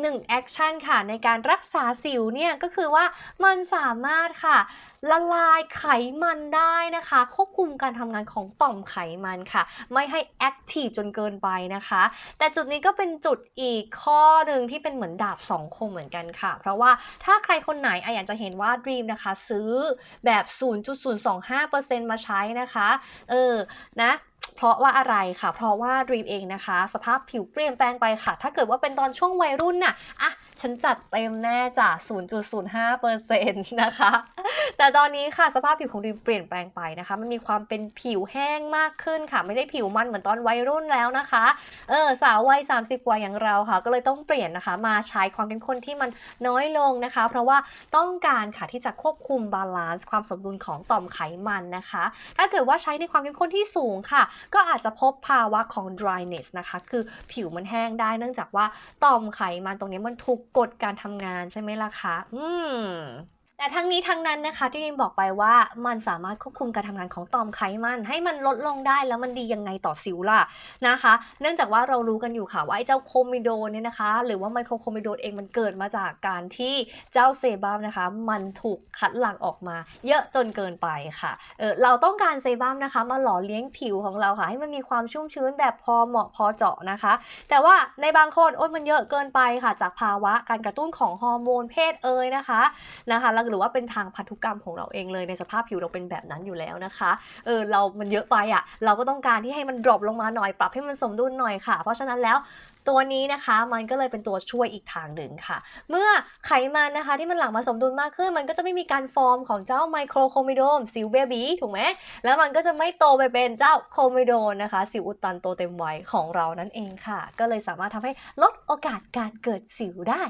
หนึ่งแอคชั่นค่ะในการรักษาสิวเนี่ยก็คือว่ามันสามารถค่ะละลายไขมันได้นะคะ ควบคุมการทำงานของต่อมไขมันค่ะ ไม่ให้แอคทีฟจนเกินไปนะคะ แต่จุดนี้ก็เป็นจุดอีกข้อหนึ่งที่เป็นเหมือนดาบสองคมเหมือนกันค่ะ เพราะว่าถ้าใครคนไหนอยากจะเห็นว่า Dream นะคะ ซื้อแบบ 0.025%มาใช้นะคะ เออนะ เพราะว่าอะไรค่ะ เพราะว่าดรีมเองนะคะ สภาพผิวเปลี่ยนแปลงไปค่ะ ถ้าเกิดว่าเป็นตอนช่วงวัยรุ่นน่ะอะฉันจัดเต็มแน่จ้ะ0.05%นะคะ แต่ตอนนี้ค่ะสภาพผิวของดิมเปลี่ยนแปลงไปนะคะ มันมีความเป็นผิวแห้งมากขึ้นค่ะ ไม่ได้ผิวมันเหมือนตอนวัยรุ่นแล้วนะคะ เออสาววัย 30 กว่าอย่างเราค่ะ ก็เลยต้องเปลี่ยนนะคะ มาใช้ความเข้มข้นที่มันน้อยลงนะคะ เพราะว่าต้องการค่ะที่จะควบคุมบาลานซ์ความสมดุลของต่อมไขมันนะคะ ถ้าเกิดว่าใช้ในความเข้มข้นที่สูงค่ะ ก็อาจจะพบภาวะของ dryness นะคะ คือผิวมันแห้งได้เนื่องจากว่าต่อมไขมันตรงนี้มันถูกกดการทำงานใช่ไหมล่ะคะ อืม แต่ทั้งนี้ทั้งนั้นนะคะที่ดิมบอกไปว่ามันสามารถควบคุมการทำงานของต่อมไขมัน ให้มันลดลงได้แล้วมันดียังไงต่อสิวล่ะนะคะ เนื่องจากว่าเรารู้กันอยู่ค่ะว่าไอ้เจ้าโคมิโดนเนี่ยนะคะ หรือว่าไมโครโคมิโดนเองมันเกิดมาจากการที่เจ้าเซบัมนะคะ มันถูกคัดหลั่งออกมา เยอะจนเกินไปค่ะเออเราต้องการเซบัมนะคะมาหล่อเลี้ยงผิวของเราค่ะ ให้มันมีความชุ่มชื้นแบบพอเหมาะพอเจาะนะคะ แต่ว่าในบางคนโอ๊ยมันเยอะเกินไปค่ะ จากภาวะการกระตุ้นของฮอร์โมนเพศเอยนะคะนะคะแล้วหรือว่าเป็นทางพันธุกรรมของเราเองเลยในสภาพผิวเราเป็นแบบนั้นอยู่แล้วนะคะเออเรามันเยอะไปอะเราก็ต้องการที่ให้มันดรอปลงมาหน่อยปรับให้มันสมดุลหน่อยค่ะ เพราะฉะนั้นแล้วตัวนี้นะคะมันก็เลยเป็นตัวช่วยอีกทางหนึ่งค่ะ เมื่อไขมันนะคะที่มันหลั่งมาสมดุลมากขึ้น มันก็จะไม่มีการฟอร์มของเจ้าไมโครโคมิโดมสิวเบบีถูกไหมแล้วมันก็จะไม่โตไปเป็นเจ้าโคมิโดนนะคะสิวอุดตันโตเต็มวัยของเรานั่นเองค่ะ ก็เลยสามารถทำให้ลดโอกาสการเกิดสิวได้